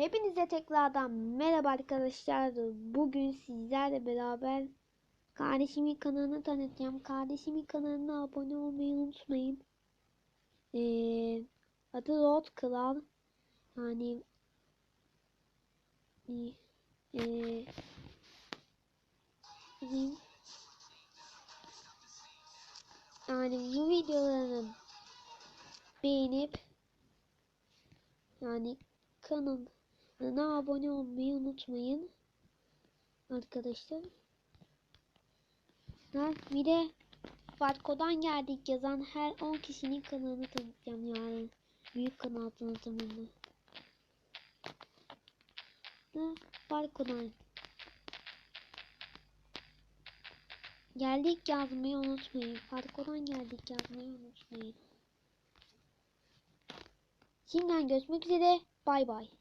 Hepinize tekrardan merhaba arkadaşlar. Bugün sizlerle beraber kardeşimin kanalını tanıtacağım. Kardeşimin kanalına abone olmayı unutmayın. Ee, adı Road Kral. Yani ee, bizim- yani bu videolarını beğenip yani kanalına abone olmayı unutmayın arkadaşlar. Ha, bir de Farko'dan geldik yazan her 10 kişinin kanalını tanıtacağım yarın. Büyük kanal tanıtımında. Ha, Farko'dan. Geldik yazmayı unutmayın. Farko'dan geldik yazmayı unutmayın. Şimdiden görüşmek üzere. Bay bay.